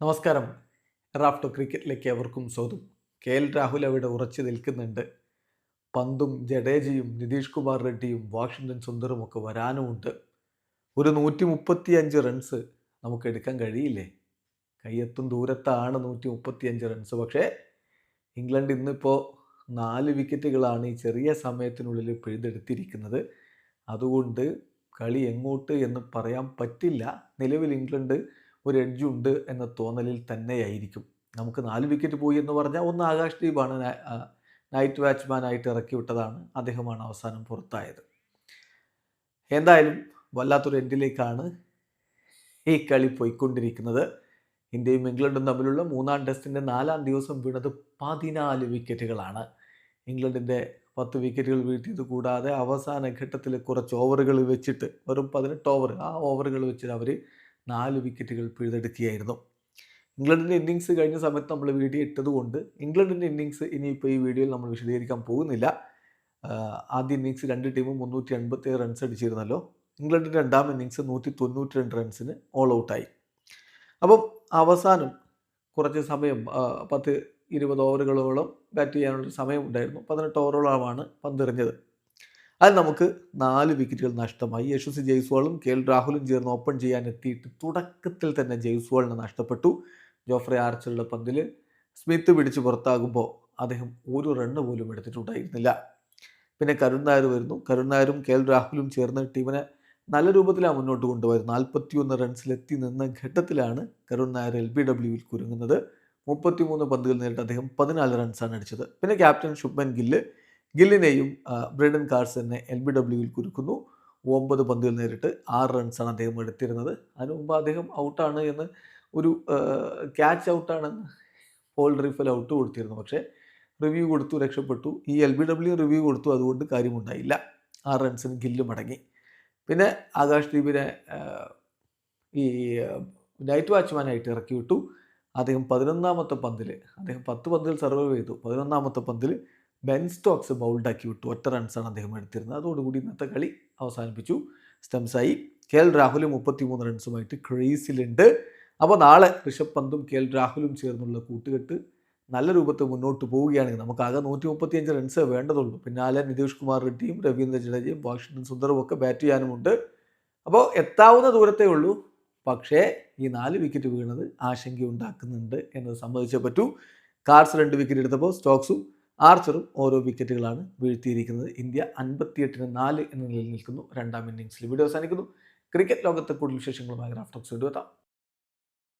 നമസ്കാരം. റാഫ്റ്റോ ക്രിക്കറ്റിലേക്ക് അവർക്കും സ്വാഗതം. കെ എൽ രാഹുൽ അവിടെ ഉറച്ചു നിൽക്കുന്നുണ്ട്. പന്തും ജഡേജയും നിതീഷ് കുമാർ റെഡ്ഡിയും വാഷിങ്ടൺ സുന്ദറും ഒക്കെ വരാനുമുണ്ട് ഒരു നൂറ്റി മുപ്പത്തി അഞ്ച് റൺസ് നമുക്ക് എടുക്കാൻ കഴിയില്ലേ? കയ്യെത്തും ദൂരത്താണ് നൂറ്റി മുപ്പത്തി അഞ്ച് റൺസ് പക്ഷേ ഇംഗ്ലണ്ട് ഇന്നിപ്പോൾ നാല് വിക്കറ്റുകളാണ് ഈ ചെറിയ സമയത്തിനുള്ളിൽ പിഴുതെടുത്തിരിക്കുന്നത്. അതുകൊണ്ട് കളി എങ്ങോട്ട് എന്ന് പറയാൻ പറ്റില്ല. നിലവിൽ ഇംഗ്ലണ്ട് ഒരു എഡ്ജ് ഉണ്ട് എന്ന തോന്നലിൽ തന്നെയായിരിക്കും. നമുക്ക് നാല് വിക്കറ്റ് പോയി എന്ന് പറഞ്ഞാൽ ഒന്ന് ആകാശ് ദീപാണ് നൈറ്റ് വാച്ച്മാനായിട്ട് ഇറക്കി വിട്ടതാണ്. അദ്ദേഹമാണ് അവസാനം പുറത്തായത്. എന്തായാലും വല്ലാത്തൊരു എൻഡിലേക്കാണ് ഈ കളി പോയിക്കൊണ്ടിരിക്കുന്നത്. ഇന്ത്യയും ഇംഗ്ലണ്ടും തമ്മിലുള്ള മൂന്നാം ടെസ്റ്റിന്റെ നാലാം ദിവസം വീണത് പതിനാല് വിക്കറ്റുകളാണ് ഇംഗ്ലണ്ടിന്റെ പത്ത് വിക്കറ്റുകൾ വീഴ്ത്തിയത് കൂടാതെ അവസാന ഘട്ടത്തിൽ കുറച്ച് ഓവറുകൾ വെച്ചിട്ട് വെറും പതിനെട്ട് ഓവർ ആ ഓവറുകൾ വെച്ചിട്ട് അവർ നാല് വിക്കറ്റുകൾ പിഴുതെടുക്കുകയായിരുന്നു ഇംഗ്ലണ്ടിന്റെ ഇന്നിങ്സ് കഴിഞ്ഞ സമയത്ത് നമ്മൾ വീഡിയോ ഇട്ടതുകൊണ്ട് ഇംഗ്ലണ്ടിന്റെ ഇന്നിങ്സ് ഇനിയിപ്പോൾ ഈ വീഡിയോയിൽ നമ്മൾ വിശദീകരിക്കാൻ പോകുന്നില്ല. ആദ്യ ഇന്നിങ്സ് രണ്ട് ടീമും മുന്നൂറ്റി എൺപത്തി റൺസ് അടിച്ചിരുന്നല്ലോ. ഇംഗ്ലണ്ടിന്റെ രണ്ടാം ഇന്നിങ്സ് നൂറ്റി തൊണ്ണൂറ്റി രണ്ട് റൺസിന് ഓൾ ഔട്ടായി അപ്പം അവസാനം കുറച്ച് സമയം പത്ത് ഇരുപത് ഓവറുകളോളം ബാറ്റ് ചെയ്യാനുള്ള സമയമുണ്ടായിരുന്നു പതിനെട്ട് ഓവറുകളാണ് പന്തെറിഞ്ഞത്. അത് നമുക്ക് നാല് വിക്കറ്റുകൾ നഷ്ടമായി. യശസ്വി ജയ്സ്വാളും കെ എൽ രാഹുലും ചേർന്ന് ഓപ്പൺ ചെയ്യാൻ എത്തിയിട്ട് തുടക്കത്തിൽ തന്നെ ജയ്സ്വാളിന് നഷ്ടപ്പെട്ടു. ജോഫ്രെ ആർച്ചറുടെ പന്തിൽ സ്മിത്ത് പിടിച്ച് പുറത്താകുമ്പോൾ അദ്ദേഹം ഒരു റണ്ണ് പോലും എടുത്തിട്ടുണ്ടായിരുന്നില്ല. പിന്നെ കരുൺ നായർ വരുന്നു. കരുൺ നായരും കെ എൽ രാഹുലും ചേർന്ന് ടീമിനെ നല്ല രൂപത്തിലാണ് മുന്നോട്ട് കൊണ്ടുപോയത്. നാൽപ്പത്തിയൊന്ന് റൺസിലെത്തി നിന്ന ഘട്ടത്തിലാണ് കരുൺ നായർ എൽ ബി ഡബ്ല്യുവിൽ കുരുങ്ങുന്നത്. മുപ്പത്തിമൂന്ന് പന്തുകൾ നേരിട്ട് അദ്ദേഹം പതിനാല് റൺസാണ് അടിച്ചത്. പിന്നെ ക്യാപ്റ്റൻ ശുഭ്മൻ ഗില്ല് ഗില്ലിനെയും ബ്രേഡൻ കാർസനെ എൽ ബി ഡബ്ല്യുവിൽ കുരുക്കുന്നു. ഒമ്പത് പന്തുകൾ നേരിട്ട് ആറ് റൺസാണ് അദ്ദേഹം എടുത്തിരുന്നത്. അതിനു മുമ്പ് അദ്ദേഹം ഔട്ടാണ് എന്ന് ഒരു ക്യാച്ച് ഔട്ടാണെന്ന് പോൾ റീഫൽ ഔട്ട് കൊടുത്തിരുന്നു പക്ഷേ റിവ്യൂ കൊടുത്തു രക്ഷപ്പെട്ടു. ഈ എൽ ബി ഡബ്ല്യു റിവ്യൂ കൊടുത്തു. അതുകൊണ്ട് കാര്യമുണ്ടായില്ല. ആറ് റൺസിന് ഗില്ല് മടങ്ങി. പിന്നെ ആകാശ് ദീപിനെ ഈ നൈറ്റ് വാച്ച്മാനായിട്ട് ഇറക്കി വിട്ടു. അദ്ദേഹം പതിനൊന്നാമത്തെ പന്തിൽ അദ്ദേഹം പത്ത് പന്തിൽ സർവൈവ് ചെയ്തു. പതിനൊന്നാമത്തെ പന്തിൽ ബെൻ സ്റ്റോക്സ് ബൗൾഡാക്കി വിട്ടു. ഒറ്റ റൺസാണ് അദ്ദേഹം എടുത്തിരുന്നത്. അതോടുകൂടി ഇന്നത്തെ കളി അവസാനിപ്പിച്ചു. സ്റ്റംസായി കെ എൽ രാഹുൽ മുപ്പത്തിമൂന്ന് റൺസുമായിട്ട് ക്രീസിലുണ്ട് അപ്പോൾ നാളെ ഋഷഭ് പന്തും കെ എൽ രാഹുലും ചേർന്നുള്ള കൂട്ടുകെട്ട് നല്ല രൂപത്തിൽ മുന്നോട്ട് പോവുകയാണെങ്കിൽ നമുക്കാകെ നൂറ്റി മുപ്പത്തിയഞ്ച് റൺസ് വേണ്ടതുള്ളൂ. പിന്നാലെ നിതീഷ് കുമാർ റെഡ്ഡിയും രവീന്ദ്ര ജഡേജയും വാഷിംഗ്ടൺ സുന്ദറും ഒക്കെ ബാറ്റ് ചെയ്യാനുമുണ്ട്. അപ്പോൾ എത്താവുന്ന ദൂരത്തേ ഉള്ളൂ. പക്ഷേ ഈ നാല് വിക്കറ്റ് വീണത് ആശങ്കയുണ്ടാക്കുന്നുണ്ട് എന്നത് സമ്മതിച്ചേ പറ്റൂ. കാർസ് രണ്ട് വിക്കറ്റ് എടുത്തപ്പോൾ സ്റ്റോക്സും ആർച്ചറും ഓരോ വിക്കറ്റുകളാണ് വീഴ്ത്തിയിരിക്കുന്നത്. ഇന്ത്യ അൻപത്തിയെട്ടിന് നാല് എന്ന നിലയിൽ നിൽക്കുന്നു. രണ്ടാം ഇന്നിങ്സിൽ വീഡിയോ അവസാനിക്കുന്നു. ക്രിക്കറ്റ് ലോകത്തെ കൂടുതൽ വിശേഷങ്ങളുമായി റാഫ്റ്റോക്സ് എത്താം.